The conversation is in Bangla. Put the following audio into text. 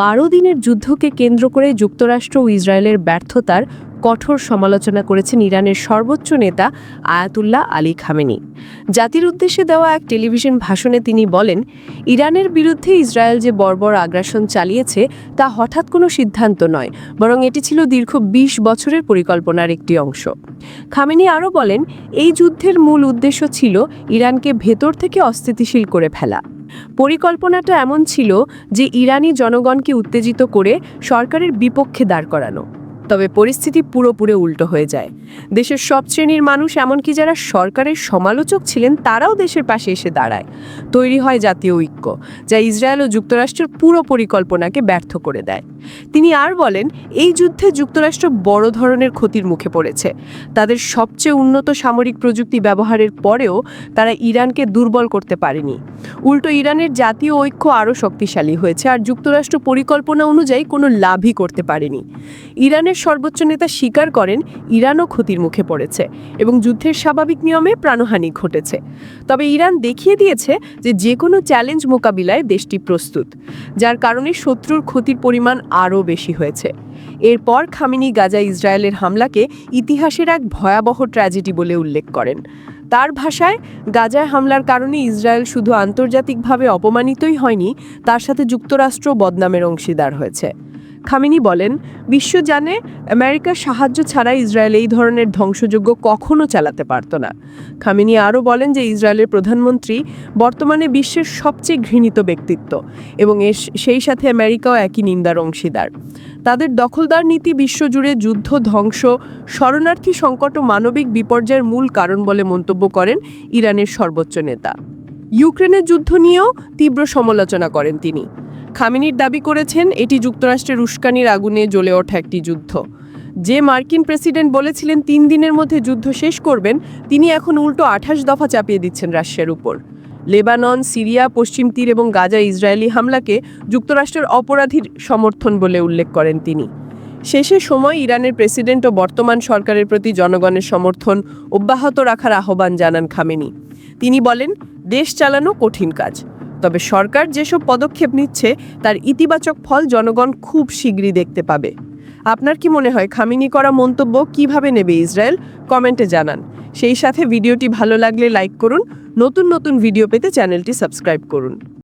বারো দিনের যুদ্ধকে কেন্দ্র করে যুক্তরাষ্ট্র ও ইসরায়েলের ব্যর্থতার কঠোর সমালোচনা করেছেন ইরানের সর্বোচ্চ নেতা আয়াতুল্লাহ আলী খামেনি। জাতির উদ্দেশ্যে দেওয়া এক টেলিভিশন ভাষণে তিনি বলেন, ইরানের বিরুদ্ধে ইসরায়েল যে বর্বর আগ্রাসন চালিয়েছে তা হঠাৎ কোনো সিদ্ধান্ত নয়, বরং এটি ছিল দীর্ঘ ২০ বছরের পরিকল্পনার একটি অংশ। খামেনি আরও বলেন, এই যুদ্ধের মূল উদ্দেশ্য ছিল ইরানকে ভেতর থেকে অস্থিতিশীল করে ফেলা। পরিকল্পনাটা এমন ছিল যে ইরানি জনগণকে উত্তেজিত করে সরকারের বিপক্ষে দাঁড় করানো। তবে পরিস্থিতি পুরোপুরি উল্টো হয়ে যায়। দেশের সব শ্রেণির মানুষ, এমনকি যারা সরকারের সমালোচক ছিলেন, তারাও দেশের পাশে এসে দাঁড়ায়। তৈরি হয় জাতীয় ঐক্য, যা ইসরায়েল ও যুক্তরাষ্ট্রের পুরো পরিকল্পনাকে ব্যর্থ করে দেয়। তিনি আর বলেন, এই যুদ্ধে যুক্তরাষ্ট্র বড় ধরনের ক্ষতির মুখে পড়েছে। তাদের সবচেয়ে উন্নত সামরিক প্রযুক্তি ব্যবহারের পরেও তারা ইরানকে দুর্বল করতে পারেনি। উল্টো ইরানের জাতীয় ঐক্য আরও শক্তিশালী হয়েছে, আর যুক্তরাষ্ট্র পরিকল্পনা অনুযায়ী কোনো লাভই করতে পারেনি। ইরানের সর্বোচ্চ নেতা স্বীকার করেন ইরানও ক্ষতির মুখে পড়েছে এবং যুদ্ধের স্বাভাবিক নিয়মে প্রাণহানি ঘটেছে। তবে ইরান দেখিয়ে দিয়েছে যে যে কোনো চ্যালেঞ্জ মোকাবিলায় দেশটি প্রস্তুত, যার কারণে শত্রুর ক্ষতির পরিমাণ আরও বেশি হয়েছে। এরপর খামিনি গাজা ইসরায়েলের হামলাকে ইতিহাসের এক ভয়াবহ ট্র্যাজেডি বলে উল্লেখ করেন। তার ভাষায়, গাজায় হামলার কারণে ইসরায়েল শুধু আন্তর্জাতিকভাবে অপমানিতই হয়নি, তার সাথে যুক্তরাষ্ট্র বদনামের অংশীদার হয়েছে। খামিনি বলেন, বিশ্ব জানে আমেরিকার সাহায্য ছাড়া ইসরায়েল এই ধরনের ধ্বংসযজ্ঞ কখনো চালাতে পারত না। খামিনি আরও বলেন যে ইসরায়েলের প্রধানমন্ত্রী বর্তমানে বিশ্বের সবচেয়ে ঘৃণিত ব্যক্তিত্ব এবং এর সেই সাথে আমেরিকাও একই নিন্দার অংশীদার। তাদের দখলদার নীতি বিশ্বজুড়ে যুদ্ধ, ধ্বংস, শরণার্থী সংকট ও মানবিক বিপর্যয়ের মূল কারণ বলে মন্তব্য করেন ইরানের সর্বোচ্চ নেতা। ইউক্রেনের যুদ্ধ নিয়েও তীব্র সমালোচনা করেন তিনি। খামিনির দাবি করেছেন, এটি যুক্তরাষ্ট্রের উস্কানির আগুনে জ্বলে ওঠা একটি যুদ্ধ। যে মার্কিন প্রেসিডেন্ট বলেছিলেন, তিন দিনের মধ্যে যুদ্ধ শেষ করবেন, তিনি এখন উল্টো আঠাশ দফা চাপিয়ে দিচ্ছেন রাশিয়ার উপর। লেবানন, সিরিয়া, পশ্চিম তীর এবং গাজা ইসরায়েলি হামলাকে যুক্তরাষ্ট্রের অপরাধীর সমর্থন বলে উল্লেখ করেন তিনি। শেষে সময় ইরানের প্রেসিডেন্ট ও বর্তমান সরকারের প্রতি জনগণের সমর্থন অব্যাহত রাখার আহ্বান জানান খামেনি। তিনি বলেন, দেশ চালানো কঠিন কাজ। তবে সরকার যেসব পদক্ষেপ নিচ্ছে, তার ইতিবাচক ফল জনগণ খুব শীঘ্রই দেখতে পাবে। আপনার কি মনে হয়, খামিনি করা মন্তব্য কীভাবে নেবে ইসরায়েল? কমেন্টে জানান। সেই সাথে ভিডিওটি ভালো লাগলে লাইক করুন, নতুন নতুন ভিডিও পেতে চ্যানেলটি সাবস্ক্রাইব করুন।